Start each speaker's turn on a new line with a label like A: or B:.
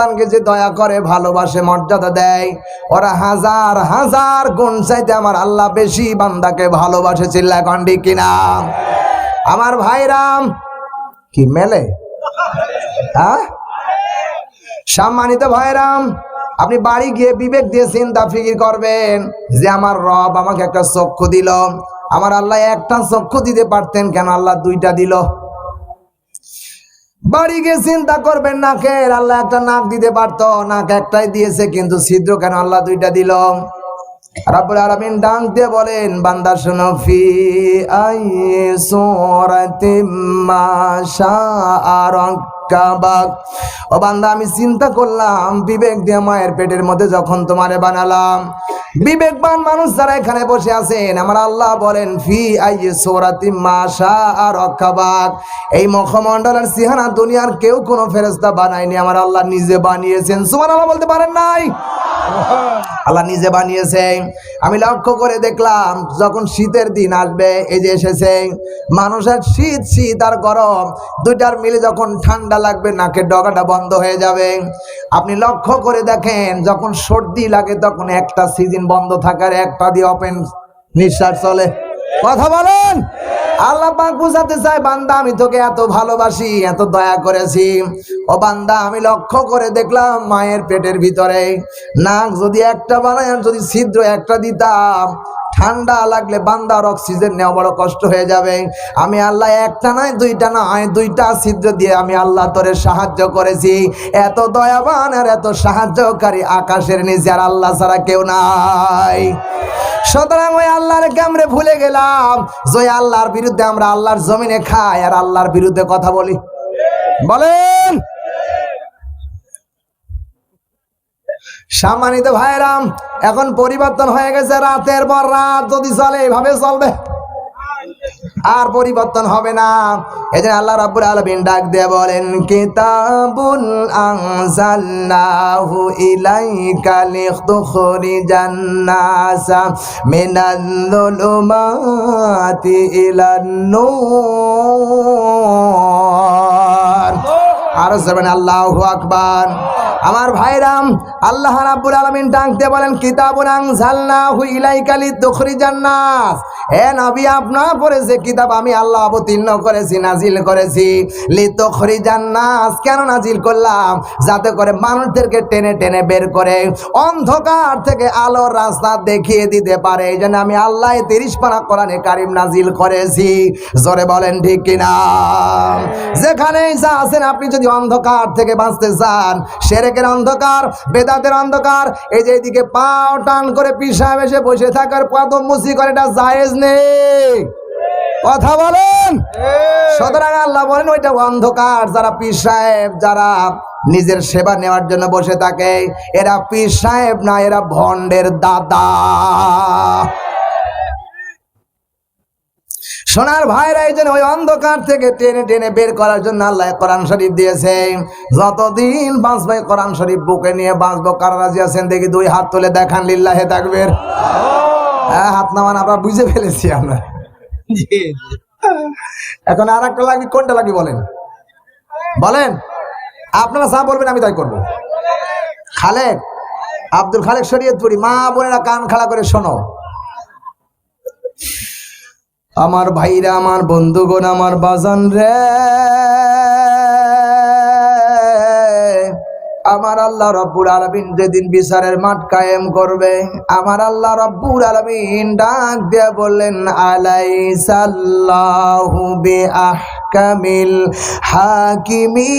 A: সন্তানকে যে দয়া করে, ভালোবাসে, মর্যাদা দেয়, ওরা হাজার হাজার গুণ চাইতে আমার আল্লাহ বেশি বান্দাকে ভালোবাসে, চিল্লা কন্ডি কিনা? আমার ভাইরাম কি মেলে? হ্যাঁ? সম্মানিত ভাইরাম আপনি বাড়ি গিয়ে বিবেক দিয়ে চিন্তা ফিকির করবেন যে আমার রব আমাকে একটা চক্ষু দিল। আমার আল্লাহ একটা চক্ষু দিতে পারতেন, কেন আল্লাহ দুইটা দিল? বাড়ি গিয়ে চিন্তা করবেন নাকের আল্লাহ একটা নাক দিতে পারতো, নাক একটাই দিয়েছে, কিন্তু ছিদ্র কেন আল্লাহ দুইটা দিল? রাব্বুল দিয়ে বলেন, বান্দা শোনো, ফি আই সূরাতিম মা শাআ রাক্কাবাক ও বান্দা, আমি চিন্তা করলাম, বিবেক দিয়ে মায়ের পেটের মধ্যে যখন তোমারে বানালাম, বিবেকবান মানুষ যারা এখানে বসে আছেন, আমার আল্লাহ বলেন, ফি আইয়ে সৌরাতি মাসা আর অক্ষাবাক এই মুখমণ্ডলের সিহানা দুনিয়ার কেউ কোনো ফেরস্তা বানায়নি, আমার আল্লাহ নিজে বানিয়েছেন। সুমান আল্লাহ বলতে পারেন নাই? আল্লাহ নিজে বানিয়েছে। আমি লক্ষ্য করে দেখলাম, যখন শীতের দিন আসবে, এই যে এসেছে, মানুষের শীত শীত আর গরম, দুইটার মিলে যখন ঠান্ডা লাগবে, নাকের ডগাটা বন্ধ হয়ে যাবে। আপনি লক্ষ্য করে দেখেন, যখন সর্দি লাগে, তখন একটা সিজন বন্ধ থাকার, একটা দিয়ে ওপেন নিঃশ্বাস চলে। কথা বলেন। আল্লাহ পাক বুঝাতে চায়, বান্দা, আমি তোকে এত ভালোবাসি, এত দয়া করেছি। ও বান্দা, আমি লক্ষ্য করে দেখলাম মায়ের পেটের ভিতরে নাক যদি একটা বানায় যদি ছিদ্র একটা দিতাম ঠান্ডা লাগলে বান্দার অক্সিজেন নেওয়া বড় কষ্ট হয়ে যাবে। আমি আল্লাহ একটা নয়, দুইটা নয় দুইটা ছিদ্র দিয়ে আমি আল্লাহ তোরে সাহায্য করেছি। এত দয়াবান আর এত সাহায্যকারী আকাশের নিচে আর আল্লাহ ছাড়া কেউ নাই। সুতরাং ওই আল্লাহর আমরা ভুলে গেলাম যে আল্লাহর বিরুদ্ধে আমরা আল্লাহর জমিনে খাই আর আল্লাহর বিরুদ্ধে কথা বলি। বলেন! সম্মানিত ভাইরাম এখন পরিবর্তন হয়ে গেছে রাতের পর রাত। যদি চলে, এভাবে চলবে? আর পরিবর্তন হবে না। এই জন্য আল্লাহ রাব্বুল আলামিন ডাক দিয়ে বলেন কিতাবুন আনজালনাহু ইলাইকা লিতুখরিজান নাসা মিনাল যুলুমাতি ইলান নূর। আর যাবেন আল্লাহু আকবার। আমার ভাইরাম, আল্লাহ রাব্বুল আলামিন ডাকতে বলেন, কিতাবুন আনজালনাহু ইলাইকা লিতুখরিজান নাস হে নবী, আপনার পড়েছে কিতাব আমি আল্লাহ অবতীর্ণ করেছি, নাজিল করেছি লিতুখরিজান নাস কেন নাজিল করলাম? যাতে করে মানুষদেরকে টেনে টেনে বের করে অন্ধকার থেকে আলোর রাস্তা দেখিয়ে দিতে পারে। এই জন্য আমি আল্লাহ তিরিশ পারা কোরআনে কারিম নাজিল করেছি। জোরে বলেন, ঠিক কিনা? যেখানে যা আছেন আপনি যদি অন্ধকার থেকে বাঁচতে চান সেরেকের অন্ধকার বেদাতের অন্ধকার এই যে এদিকে পাও টান করে পিসা এসে বসে থাকার কদম মুসি করে এটা জায়েজ নেই। কথা বলেন? সুতরাং আল্লাহ বলেন ওইটা অন্ধকার যারা পীর সাহেব যারা নিজের সেবা নেওয়ার জন্য বসে থাকে এরা পীর সাহেব না এরা ভণ্ডের দাদা। সোনার ভাইরা এই জন্য ওই অন্ধকার থেকে টেনে টেনে বের করার জন্য আল্লাহ কোরআন শরীফ দিয়েছে। যতদিন বাঁচবে কোরআন শরীফ বুকে নিয়ে বাঁচবো, কারা রাজি আছেন? দেখি দুই হাত তুলে দেখান, লিল্লাহে থাকবে হ্যাঁ হাত নামান, আমরা বুঝে ফেলেছি আমরা। এখন আর একটা লাগবে, কোনটা লাগবে বলেন? বলেন, আপনারা যা বলবেন আমি তাই করব। খালেক, আব্দুল খালেক শরীয়তপুরি, মা বোনেরা কান খাড়া করে শোনো। আমার ভাইরা, আমার বন্ধুগণ, আমার বাজান রে। আমার আল্লাহ রব্বুর আলমিন যেদিন বিচারের মাঠ কায়েম করবে, আমার আল্লাহ রব্বুর আলমিন ডাক দিয়ে বললেন আলাই সাল্লাহু বে আহকামিল হাকিমি